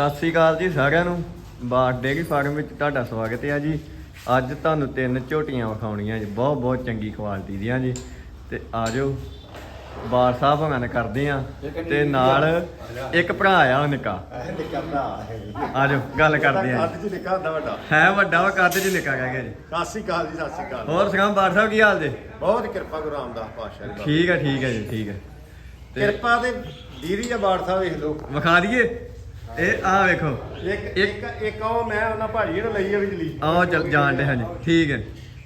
ਸਤਿ ਸ੍ਰੀ ਅਕਾਲ ਜੀ ਸਾਰਿਆਂ ਨੂੰ। ਬਾਟ ਡੇਅਰੀ ਫਾਰਮ ਵਿੱਚ ਤੁਹਾਡਾ ਸਵਾਗਤ ਹੈ ਜੀ। ਅੱਜ ਤੁਹਾਨੂੰ ਤਿੰਨ ਝੋਟੀਆਂ ਵਿਖਾਉਣੀਆਂ ਜੀ ਬਹੁਤ ਬਹੁਤ ਚੰਗੀ ਕੁਆਲਿਟੀ ਦੀਆਂ ਜੀ। ਤੇ ਆਜੋ ਬਾਰ ਸਾਹਿਬ ਨਾਲ ਕਰਦੇ ਆ ਤੇ ਨਾਲ ਇੱਕ ਭਰਾ ਆ ਉਹ ਨਿੱਕਾ। ਨਿੱਕਾ ਭਰਾ ਹੈ ਆਜੋ ਗੱਲ ਕਰਦੇ ਆ ਕੱਦ ਚ ਨਿੱਕਾ ਹੁੰਦਾ ਵੱਡਾ। ਹੈ ਵੱਡਾ ਵਾ ਕੱਦ ਚ ਨਿੱਕਾ ਕਹਿ ਗਿਆ ਜੀ। ਸਤਿ ਸ਼੍ਰੀ ਅਕਾਲ ਜੀ ਸਤਿ ਸ਼੍ਰੀ ਅਕਾਲ। ਹੋਰ ਸੁਣਾਓ ਬਾਰ ਸਾਹਿਬ ਕੀ ਹਾਲ ਜੀ? ਬਹੁਤ ਕਿਰਪਾ ਗੁਰੂ ਰਾਮਦਾਸ ਪਾਤਸ਼ਾਹ ਦੀ। ਠੀਕ ਹੈ ਠੀਕ ਹੈ ਜੀ ਠੀਕ ਹੈ। ਕਿਰਪਾ ਦੇ ਦੀਰੀ ਆ ਬਾੜ ਸਾਹਿਬ ਵੇਖ ਲਓ। ਵਿਖਾ ਦਈਏ। ਇਹ ਆ ਵੇਖੋ। ਇੱਕ ਇੱਕ ਇੱਕ ਉਹ ਮੈਂ ਉਹਨਾਂ ਭਾਜੀ ਨੇ ਲਈ ਆ ਵਿਜਲੀ ਆਓ ਚੱਲ ਜਾਣ ਦੇ ਹਾਂਜੀ ਠੀਕ ਹੈ।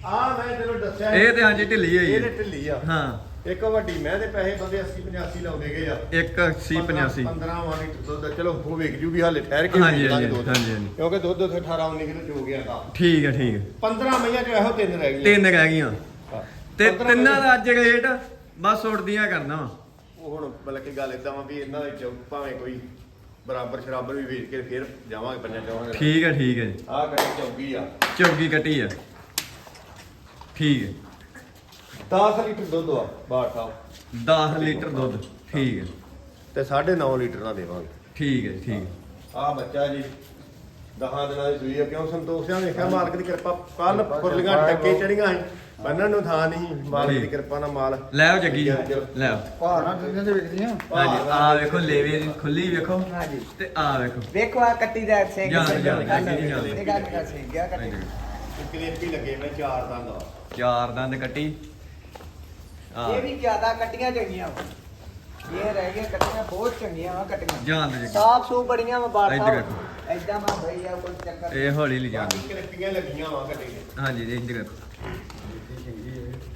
ਆ ਮੈਂ ਤੈਨੂੰ ਦੱਸਿਆ ਇਹ ਤੇ ਹਾਂਜੀ ਢਿੱਲੀ ਹੋਈ ਇਹਦੇ ਹੈ ਢਿੱਲੀ ਆ। ਹਾਂ। ਇੱਕ ਉਹ ਵੱਡੀ ਮੈਂ ਦੇ ਪੈਸੇ ਬੰਦੇ 80 85 ਲਾਉਂਦੇ ਗਏ ਆ। ਇੱਕ 80 85 15 ਵਾਲੀ ਦੁੱਧ ਚਲੋ ਉਹ ਵੇਖ ਜੂਗੀ ਹਾਲੇ ਠਹਿਰ ਕੇ ਹਾਂਜੀ, ਵੇਖ ਲਾਂਗੇ ਹਾਂਜੀ, ਦੁੱਧ। ਹਾਂਜੀ, ਹਾਂਜੀ। ਕਿਉਂਕਿ ਦੁੱਧ ਉੱਥੇ 18 19 ਕਿਲੋ ਚੋ ਗਿਆ ਦਾ ਠੀਕ ਹੈ ਠੀਕ ਹੈ। 15 ਮਈਆਂ ਚ ਇਹੋ ਤਿੰਨ ਰਹਿ ਗਈਆਂ। ਤਿੰਨ ਰਹਿ ਗਈਆਂ। ਹਾਂ। ਤੇ 15 ਤਿੰਨਾਂ ਦਾ ਅੱਜ ਰੇਟ ਬਸ ਉੜਦੀਆਂ ਕਰਨਾ ਵਾ। ਉਹ ਹੁਣ ਬਲਕਿ ਗੱਲ ਇਦਾਂ ਵਾ ਵੀ ਇਹਨਾਂ ਦੇ ਚੋਂ ਭਾਵੇਂ ਕੋਈ ਬਰਾਬਰ ਸ਼ਰਾਬਰ ਵੀ ਵੇਚ ਕੇ ਫਿਰ ਜਾਵਾਂਗੇ ਪੰਜਾਂ ਚੋਂ ਠੀਕ ਹੈ ਠੀਕ ਹੈ ਜੀ। ਆਹ ਕੜੀ ਚੌਗੀ ਆ। ਚੌਗੀ ਕੱਟੀ ਆ। ਠੀਕ ਹੈ। 10 ਲੀਟਰ ਦੁੱਧ ਆ ਬਾਠ ਸਾਹਿਬ। 10 ਲੀਟਰ ਦੁੱਧ ਠੀਕ ਹੈ। ਤੇ 9.5 ਲੀਟਰ ਨਾਲ ਦੇਵਾਂਗੇ। ਠੀਕ ਹੈ ਠੀਕ ਆਹ ਬੱਚਾ ਜੀ ਦਹਾਂ ਦਿਨਾਂ ਦੀ ਸੂਈ ਆ। ਕਿਉਂ ਸੰਤੋਖ ਸਿਆ ਵੇਖਿਆ ਮਾਲਕ ਦੀ ਕਿਰਪਾ ਕੱਲ ਫੁਰਲੀਆਂ ਟੱਕੇ ਚੜੀਆਂ ਸੀ। ਬੰਨਣ ਨੂੰ ਥਾਂ ਨਹੀਂ ਮਾਲਕ ਦੀ। ਕਿਰਪਾ ਨਾਲ ਮਾਲ ਲੈ ਆਓ ਜੱਗੀ ਜੀ। ਲੈ ਆਓ। ਭਾਰਾਂ ਦੁਨੀਆ ਦੇ ਵੇਖਦੀਆਂ ਹਾਂਜੀ ਆ ਵੇਖੋ ਲੇਵੇ ਦੀ ਖੁੱਲੀ ਵੇਖੋ ਹਾਂਜੀ। ਤੇ ਆ ਵੇਖੋ। ਵੇਖੋ ਆ ਕੱਟੀ ਦਾ ਸਿੰਘ। ਇਹ ਗੱਲ ਦਾ ਸਿੰਘ ਗਿਆ ਕੱਟੀ। ਕਲੇਪੀ ਲੱਗੇ ਮੈਂ ਚਾਰ ਦੰਦ ਚਾਰ ਦੰਦ ਕੱਟੀ। ਆ ਇਹ ਵੀ ਜ਼ਿਆਦਾ ਕੱਟੀਆਂ ਚੰਗੀਆਂ ਇਹ ਰਹਿ ਗਈਆਂ ਕੱਟੀਆਂ ਬਹੁਤ ਚੰਗੀਆਂ ਵਾ ਕੱਟੀਆਂ। ਜਾਣ ਦੇ ਸਾਫ਼ ਸੂ ਬੜੀਆਂ ਵਾ ਬਾਤ ਇੱਧਰ ਵੇਖੋ। ਐਦਾਂ ਮਾ ਭਈ ਆ ਕੋਈ ਚੱਕਰ ਇਹ ਹੌਲੀ ਲਈ ਜਾਣ ਬਾਕੀ ਕਲੇਪੀਆਂ ਲੱਗੀਆਂ ਵਾ ਕੱਟੀ। ਦੇ ਹਾਂਜੀ ਜੀ ਇੰਦਰ ਹੈਂ?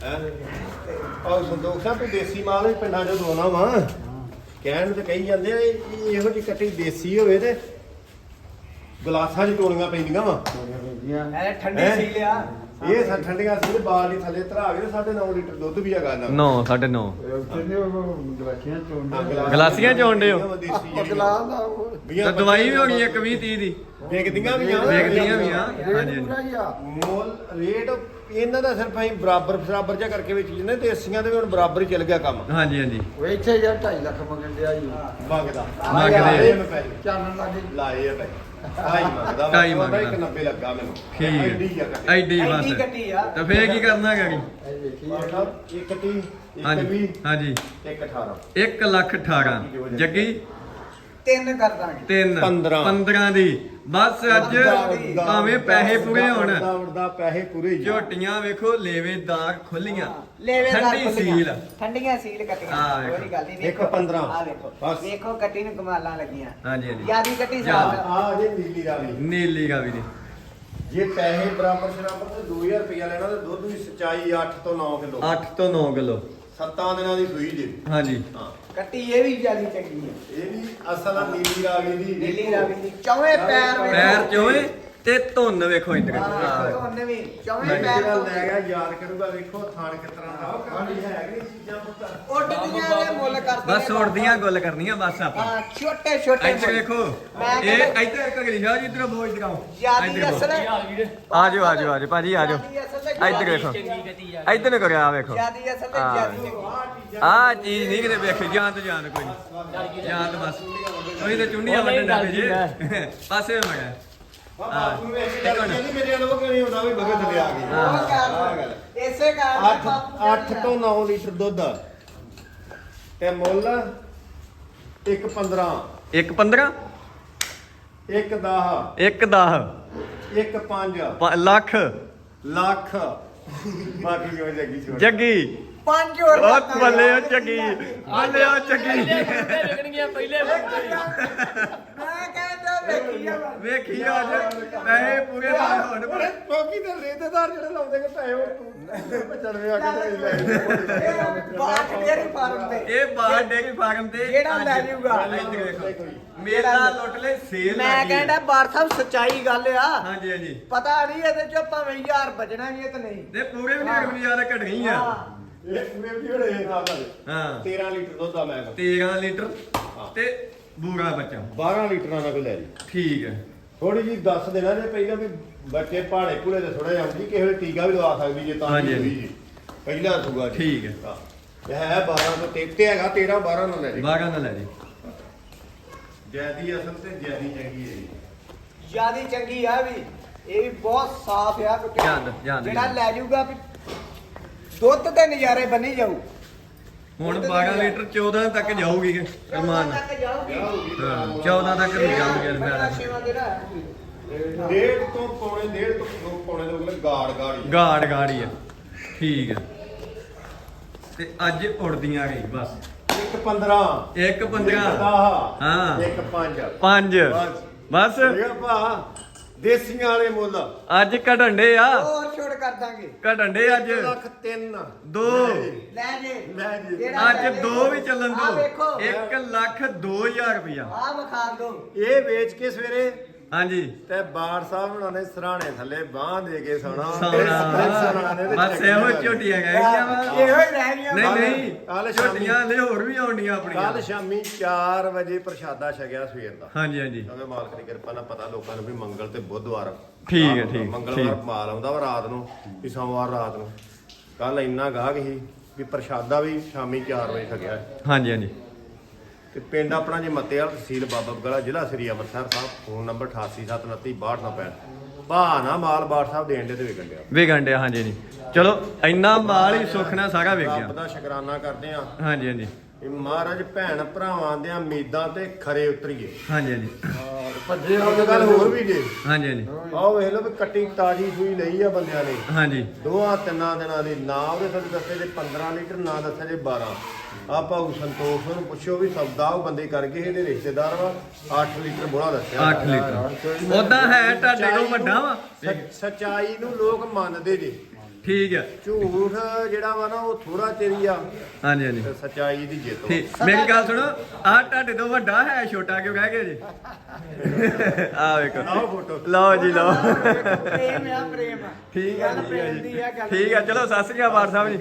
ਆਹ ਸੰਤੋਖ ਸਾਹਿਬ ਵੀ ਦੇਸੀ ਮਾਲ ਵੀ ਪਿੰਡਾਂ 'ਚ ਦੋਣਾ ਵਾ। ਕਹਿਣ ਨੂੰ ਤੇ ਕਹੀ ਜਾਂਦੇ ਆ ਇਹ ਜਿਹੀ ਕੱਟੀ ਦੇਸੀ ਹੋਵੇ ਤੇ ਗਲਾਸਾਂ 'ਚ ਤੋਲੀਆਂ ਪੈਂਦੀਆਂ ਵਾ। ਐ ਠੰਡੀ ਹੈਂ? ਸੀ ਲਿਆ। ਇਹ ਸਾ ਠੰਡੀਆਂ ਸੀ ਤੇ ਬਾਲ ਦੀ ਥੱਲੇ ਧਰਾ ਕੇ ਤੇ 9.5 ਲੀਟਰ ਦੁੱਧ ਵੀ ਹੈਗਾ ਇਹਨਾਂ 9 9.5 ਦਾ ਗਲਾਸੀਆਂ 'ਚ ਆਉਣ ਡਏ ਹੋ? ਤੇ ਦਵਾਈ ਵੀ ਹੋ ਗਈ ਇੱਕ 20 30 ਦੀ। ਵਿਕਦੀਆਂ ਵੀ ਆ। ਵੇਖਦੀਆਂ ਵੀ ਆ। ਹਾਂਜੀ ਹਾਂਜੀ। ਮੋਲ ਰੇਟ ਇਹਨਾਂ ਦਾ ਸਿਰਫ ਅਸੀਂ ਬਰਾਬਰ ਬਰਾਬਰ ਜਿਹਾ ਕਰਕੇ ਵੇਚੀ ਜਾਂਦੇ ਦੇਸੀਆਂ ਦੇ ਵੀ ਹੁਣ ਬਰਾਬਰ ਹੀ ਚੱਲ ਗਿਆ ਕੰਮ। ਹਾਂਜੀ ਹਾਂਜੀ। ਉਹ ਇੱਥੇ ਯਾਰ 2.5 ਲੱਖ ਮੰਗਣ ਡਿਆ ਜੀ। ਮੰਗਦਾ। ਮੰਗਦੇ। ਚਾਨਣ ਲੱਗੇ ਲਾਏ ਆ ਪੈਸੇ ਢਾਈ ਮੰਗਦਾ। ਢਾਈ ਮੰਗਦਾ। ਇੱਕ 90 ਲੱਗਾ ਮੈਨੂੰ। ਠੀਕ ਐਡੀ ਆ ਹੈ ਕੱਟੀ। ਐਡੀ ਬਸ। ਕੱਟੀ ਆ। ਤਾਂ ਫੇਰ ਕੀ ਕਰਨਾ ਹੈਗਾ ਜੀ? ਇਹ ਵੇਖੀ ਮਤਲਬ ਇੱਕ 30 ਇੱਕ ਹਾਂਜੀ 20 ਹਾਂਜੀ। ਇੱਕ 18 1 ਲੱਖ 18 ਜੱਗੀ ਤਿੰਨ ਕਰ ਦਾਂਗੇ। 3 15 15 ਦੀ। ਬਸ ਅੱਜ ਭਾਵੇਂ ਪੈਸੇ ਪੂਰੇ ਹੋਣ। ਉੜਦਾ ਉੜਦਾ ਪੈਸੇ ਪੂਰੇ ਹੀ ਆ। ਝੋਟੀਆਂ ਵੇਖੋ ਲੇਵੇਦਾਰ ਖੁੱਲੀਆਂ ਲੇਵੇਦਾਰ ਠੰਡੀ ਖੁੱਲੀਆਂ। ਸੀਲ। ਠੰਡੀਆਂ ਸੀਲ ਕੱਟੀਆਂ। ਵੇਖੋ। ਕੋਈ ਗੱਲ ਨਹੀਂ ਦੇਖੋ 15 ਆ ਵੇਖੋ। ਬਸ। ਵੇਖੋ ਕੱਟੀ ਨੂੰ ਕਮਾਲਾਂ ਲੱਗੀਆਂ। ਹਾਂਜੀ ਹਾਂਜੀ। ਯਾਦੀ ਕੱਟੀ ਜਾ। ਸਾਹ ਆ ਜੇ ਨੀਲੀ ਰਾਵੀ। ਨੀਲੀ ਗਾਵੀ ਦੀ। ਜੇ ਪੈਸੇ ਬਰਾਬਰ ਸ਼ਰਾਬਰ ਤੇ 2000 ਰੁਪਇਆ ਲੈਣਾ ਤੇ ਦੁੱਧ ਦੀ ਸਚਾਈ 8 ਤੋਂ 9 ਕਿਲੋ। 8 ਤੋਂ 9 ਕਿਲੋ। ਸੱਤਾਂ ਦਿਨਾਂ ਦੀ ਸੂਈ ਜੇ ਹਾਂਜੀ। ਹਾਂ। ਕੱਟੀ ਇਹ ਵੀ ਜਿਆਦੀ ਚੰਗੀ ਹੈ ਇਹ ਵੀ ਅਸਲ ਆ ਨੀਲੀ ਰਾਵੀ ਦੀ। ਨੀਲੀ ਰਾਵੀ ਦੀ। ਚੌਵੇਂ ਪੈਰ ਵੇਖੋ। ਪੈਰ ਚੋਏ ਤੇ ਧੁੰਨ ਵੇਖੋ ਇੰਦਰ ਹਾਂ, ਆ ਉਹਨੇ ਵੀ। ਚੌਵੇਂ। ਪੈਰ ਧੋਤੇ। ਲੈ ਗਿਆ ਯਾਦ ਕਰੂਗਾ ਵੇਖੋ ਥਾਣ ਕਿਸ ਤਰ੍ਹਾਂ ਦਾ। ਕਹਾਣੀ ਹੈ ਕਿ ਚੀਜ਼ਾਂ ਪੁੱਤਰ ਉੱਡਦੀਆਂ ਦੇ ਮੁੱਲ ਕਰਦੇ ਬਸ ਉੜਦੀਆਂ ਗੱਲ ਕਰਨੀਆਂ ਬਸ ਆਪਾਂ। ਹਾਂ ਛੋਟੇ ਛੋਟੇ ਇੱਧਰ ਵੇਖੋ। ਇਹ ਕਹਿੰਦਾ- ਇੱਧਰ ਕਗਲੀ ਸ਼ਾਹ ਜੀ ਇੱਧਰ ਬੋ ਇੱਧਰ ਆਓ ਜਿਆਦੀ ਇੱਧਰ ਅਸਲ ਬਹੋ। ਆਜੋ ਆਜੋ ਆਜੋ ਭਾਜੀ ਆਜੋ ਤੇ ਇੱਧਰ ਵੇਖੋ। ਇੱਧਰ ਨੂੰ ਕਰਿਆ ਵੇਖੋ। ਜਿਆਦੀ ਅਸਲ ਤੇ ਹਾਂ। ਜਿਆਦੀ ਚੰਗੀ ਆ ਚੀਜ਼ ਨਹੀਂ ਕਿਤੇ ਵੇਖੀ ਜਾਨ ਤੋਂ ਜਾਨ ਕੋਈ ਨਹੀਂ। ਜਾਨ ਤੋਂ ਬਸ। ਤੁਸੀਂ ਤਾਂ ਚੁੰਡੀਆਂ ਵੱਢਣ ਲੱਗ ਜੇ। ਪਾਸੇ ਮੈਂ ਗਿਆ ਬਾਪੂ ਨੂੰ ਵੇਖ ਕੇ ਡਰ ਜਾਂਦੀ ਮੇਰੇ ਨਾਲ ਉਹ ਕਿਉਂ ਨਹੀਂ ਹੁੰਦਾ ਵੀ ਬਗਤ ਥੱਲੇ ਆ ਗਈ ਉਹ ਆਹ ਕਰ ਗੱਲ। ਇਸੇ ਕਾਰਨ 8 8 ਤੋਂ 9 ਲੀਟਰ ਦੁੱਧ। ਤੇ ਮੁੱਲ 1 15 ਇੱਕ 15 1 10 ਇੱਕ 10 1 5 ਲੱਖ। ਲੱਖ। ਬਾਕੀ ਕਿਉਂ ਜੱਗੀ ਛੋੜ। ਜੱਗੀ। ਪੰਜ ਹੋਰ ਉਹ ਲੱਤਾਂ ਬੱਲੇ ਨੇ। ਜੱਗੀ। ਬੱਲੇ ਉਹ ਜੱਗੀ। ਆ ਬਸ। ਵੇਖੀ ਅੱਜ ਪੈਸੇ ਪੂਰੇ ਨਾ ਹੋਣ ਪਰ। ਬਾਕੀ ਤੇ ਰੇਤੇਦਾਰ ਜਿਹੜੇ ਲਾਉਂਦੇ ਕਿ ਪੈਸੇ ਉਹ ਚੜਵੇ ਆ ਕੇ ਲੈ ਇਹ ਬਾਟ ਡੇਅਰੀ ਫਾਰਮ ਤੇ। ਇਹ ਬਾਹਰ ਡੇਰੀ ਫਾਰਮ ਤੇ ਜਿਹੜਾ ਲੈ ਜਾਊਗਾ। ਇੱਧਰ ਵੇਖੋ। ਮੇਲਾ ਲੁੱਟ ਲੈ ਸੇਲ ਮੈਂ। ਕਹਿੰਦਾ ਬਾਰ ਸਾਹਿਬ ਸੱਚਾਈ ਗੱਲ ਆ। ਹਾਂਜੀ ਹਾਂਜੀ। ਪਤਾ ਨਹੀਂ ਇਹਦੇ ਚ ਭਾਵੇਂ ਯਾਰ ਬਜਣਾ ਵੀ ਤੇ ਨਹੀਂ। ਤੇ ਪੂਰੇ ਵੀ ਨਹੀਂ ਘਟ ਗਈ ਆ। ਹਾਂ। ਇਹ ਪੂਰੇ ਵੀ ਹੋੜੇ ਨਾਲ ਹਾਂ। 13 ਲੀਟਰ ਦੁੱਧ ਆ ਮੈਂ 13 ਲੀਟਰ। ਤੇ ਬੂਰਾ ਬੱਚਾ। 12 ਲੀਟਰਾਂ ਨਾਲ ਕੋਈ ਲੈ ਜੀ ਠੀਕ ਹੈ। ਥੋੜੀ ਜੀ ਦੱਸ ਦੇਣਾ ਜੇ ਪਹਿਲਾਂ ਵੀ ਬੱਚੇ ਪਹਾੜੇ ਪੂੜੇ ਤੇ ਥੋੜਾ ਜਾਂਦੀ ਕਿਸੇ ਵੇਲੇ ਟੀਕਾ ਵੀ ਲਵਾ ਸਕਦੀ ਜੇ ਤਾਂ ਹਾਂਜੀ, ਜੀ। ਪਹਿਲਾ ਸੂਗਾ ਜੀ। ਠੀਕ ਹੈ। ਇਹ ਹੈ 12 ਤੋਂ ਤੇ ਤੇ ਹੈਗਾ 13 12 ਨਾਲ ਲੈ ਜੀ 12 ਨਾਲ ਲੈ ਜੀ ਜੈਦੀ ਅਸਲ ਤੇ ਜੈਦੀ ਚੰਗੀ ਹੈ ਜੀ। ਜਿਆਦੀ ਚੰਗੀ ਆ ਵੀ ਇਹ ਵੀ ਬਹੁਤ ਸਾਫ਼ ਆ ਜਾਂਦ- ਜਾਂਦ- ਜਿਹੜਾ। ਲੈ ਜਾਊਗਾ ਵੀ ਦੁੱਧ ਤੇ ਨਜ਼ਾਰੇ ਬੰਨੀ ਜਾਊ। ਹੁਣ 12 ਲੀਟਰ 14 ਤੱਕ ਜਾਊਗੀ ਰਮਾਨ ਤੱਕ ਜਾਊਗੀ। ਹਾਂ 14 ਤੱਕ ਵੀ ਜਾਊਗੀ ਪਹਿਲਾ ਰਮਾਨ ਛੇਵਾਂ ਜਿਹੜਾ ਡੇਢ ਤੋਂ ਪੌਣੇ ਡੇਢ ਤੋਂ ਦੋ ਪੌਣੇ ਦੋ ਕਿਲੋ ਗਾੜ ਗਾੜ ਹੀ ਗਾੜ ਗਾੜੀ ਆ। ਠੀਕ ਹੈ ਤੇ ਅੱਜ ਉੜਦੀਆਂ ਗਈ ਬਸ। ਇੱਕ 15 ਇੱਕ 15 ਹਾਂ। ਇੱਕ 5 ਪੰਜ। ਬਸ। ਬਸ। ਦੇਸੀਆਂ ਵਾਲੇ ਮੁੱਲ। ਅੱਜ ਘਟਣ ਡੇ ਆ। ਕਰ ਦਾਂਗੇ। ਘਟਣ ਡੇ ਅੱਜ? 1 ਲੱਖ 3 ਦੋ। ਲੈ ਜੇ। ਲੈ ਜੀ। ਜਿਹੜਾ ਲੈ ਅੱਜ ਜੇ। ਦੋ ਵੀ ਚੱਲਣ ਆਹ ਦੋ ਵੇਖੋ। 1 ਲੱਖ 2000 ਰੁਪਇਆ। ਆ ਵਿਖਾ ਦੋ ਇਹ ਵੇਚ ਕੇ ਸਵੇਰੇ ਹਾਂਜੀ। ਤੇ ਬਾੜ ਸਾਹਿਬ ਉਹਨਾਂ ਨੇ ਸਰਾਣੇ ਥੱਲੇ ਬਾਹ ਦੇ ਕੇ ਸੋਣਾ। ਬਸ ਇਹੋ ਝੋਟੀਆਂ ਗਏ ਇਹੋ ਹੀ ਰਹਿ ਗਈਆਂ ਨਹੀਂ ਨਹੀਂ ਸ਼ਾਮੀ- ਝੋਟੀਆਂ ਲੈ ਹੋਰ ਵੀ ਆਉਣੀਆਂ ਆਪਣੀਆਂ। ਕੱਲ ਸ਼ਾਮੀ 4 ਵਜੇ ਪ੍ਰਸ਼ਾਦਾ ਛਕਿਆ ਸਵੇਰ ਦਾ। ਹਾਂਜੀ ਹਾਂਜੀ। ਕਿਉਂਕਿ ਮਾਲਕ ਦੀ ਕਿਰਪਾ ਨਾਲ ਪਤਾ ਲੋਕਾਂ ਨੂੰ ਵੀ ਮੰਗਲ ਤੇ ਬੁੱਧਵਾਰ। ਠੀਕ ਹੈ, ਠੀਕ, ਮੰਗਲਵਾਰ। ਮਾਲ ਆਉਂਦਾ ਵਾ ਰਾਤ ਨੂੰ ਵੀ ਸੋਮਵਾਰ ਰਾਤ ਨੂੰ। ਕੱਲ ਇੰਨਾ ਗਾਹਕ ਸੀ ਵੀ ਪ੍ਰਸ਼ਾਦਾ ਵੀ ਸ਼ਾਮੀ 4 ਵਜੇ ਛਕਿਆ। ਹਾਂਜੀ ਹਾਂਜੀ। ਤੇ ਪਿੰਡ ਆਪਣਾ ਜੀ ਮੱਤੇਵਾਲ ਤਹਿਸੀਲ ਬਾਬਾ ਬਗਲਾ ਜ਼ਿਲ੍ਹਾ ਸ੍ਰੀ ਅੰਮ੍ਰਿਤਸਰ ਸਾਹਿਬ ਫੋਨ ਨੰਬਰ 8879262965 ਬਹਾਨਾ ਮਾਲ ਬਾੜ ਸਾਹਿਬ ਦੇਣ ਦੇ ਤੇ ਵਿਕਣ ਡਿਆ। ਹਾਂਜੀ ਜੀ ਚਲੋ ਇੰਨਾ ਮਾਲ ਹੀ ਸੁੱਖ ਨਾਲ ਸਾਰਾ ਰੱਬ ਗਿਆ। ਦਾ ਸ਼ੁਕਰਾਨਾ ਕਰਦੇ ਆ ਹਾਂਜੀ ਹਾਂਜੀ। ਇਹ ਮਹਾਰਾਜ ਭੈਣ ਭਰਾਵਾਂ ਦੇ ਉਮੀਦਾਂ ਤੇ ਖਰੇ ਉਤਰੀਏ। ਹਾਂਜੀ ਹਾਂਜੀ। ਭੱਜੇ ਹੋ ਗੱਲ ਹੋਰ ਵੀ ਜੇ। ਹਾਂਜੀ ਹਾਂਜੀ। ਆਹ ਵੇਖ ਲਓ ਵੀ ਕੱਟੀ ਤਾਜੀ ਸੂਈ ਲਈ ਆ ਬੰਦਿਆਂ ਨੇ। ਹਾਂਜੀ। ਦੋਹਾਂ ਤਿੰਨਾਂ ਦਿਨਾਂ ਦੀ ਨਾ ਉਹਦੇ ਥੱਲੇ ਦੱਸੇ ਜੇ 15 ਲੀਟਰ ਨਾ ਦੱਸੇ ਜੇ 12 ਆ ਭਾਊ ਸੰਤੋਖ ਨੂੰ ਪੁੱਛੋ ਵੀ ਸੌਦਾ ਉਹ ਬੰਦੇ ਕਰ ਗਏ ਇਹਦੇ ਰਿਸ਼ਤੇਦਾਰ ਵਾ 8 ਲੀਟਰ ਬੋਲਾ ਦੱਸਿਆ। 8 ਲੀਟਰ। ਉਦਾਂ ਹੈ ਤੁਹਾਡੇ ਕੋਲ ਵੱਡਾ ਵਾ। ਸੱਚ- ਸੱਚਾਈ ਨੂੰ ਲੋਕ ਮੰਨਦੇ ਜੇ। ਠੀਕ ਹੈ। ਝੂਠ ਜਿਹੜਾ ਵਾ ਨਾ ਉਹ ਥੋੜਾ ਚਿਰੀ ਆ। ਹਾਂਜੀ ਹਾਂਜੀ। ਤੇ ਸੱਚਾਈ ਦੀ ਜਿੱਤ ਵਾ। ਠੀਕ ਮੇਰੀ ਗੱਲ ਸੁਣੋ ਆਹ ਤੁਹਾਡੇ ਤੋਂ ਵੱਡਾ ਹੈ ਛੋਟਾ ਕਿਉਂ ਕਹਿ ਗਏ ਜੀ? ਆ ਵੇਖੋ। ਲਓ ਫੋਟੋ। ਲਓ ਜੀ ਲਓ। ਪ੍ਰੇਮ ਆ ਪ੍ਰੇਮ ਠੀਕ ਗੱਲ ਪ੍ਰੇਮ ਦੀ ਜੀ ਆ ਗੱਲ ਠੀਕ ਹੈ ਚਲੋ ਸਤਿ ਸ੍ਰੀ ਅਕਾਲ ਬਾਰ ਸਾਹਿਬ ਜੀ।